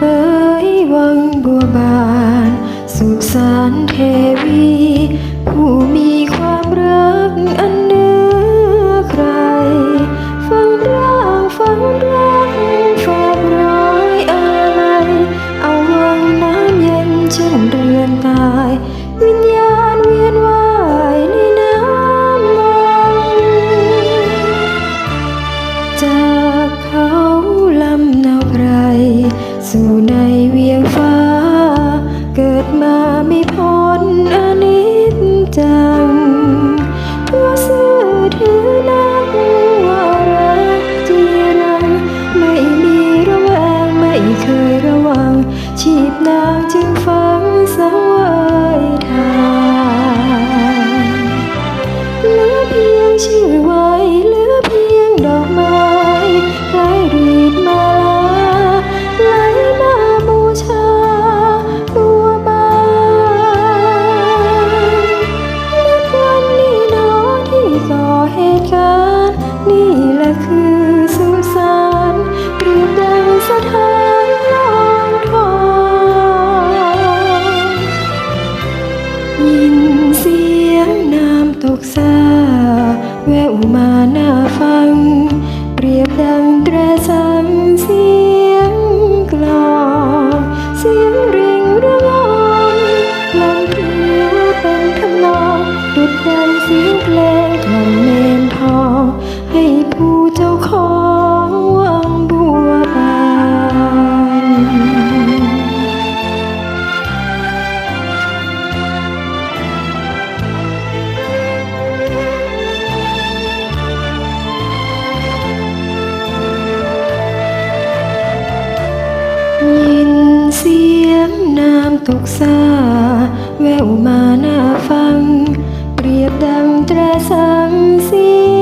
เอ๋ยวังบัวบาน สุสานเทวี สู่ในเวียงฟ้า เกิดมาไม่พ้นอนิจจังตัวซื่อถือนักว่ารักจีรัง ไม่มีระแวงไม่เคยระวัง ชีพนางจึงฟังสังเวยทางเหลือเพียงชื่อว้เมาหน้าฟัง เปรียบดัง ยินเสียงน้ำตกซาแววมาหน้าฟัง เปรียบดังตราสังเสีย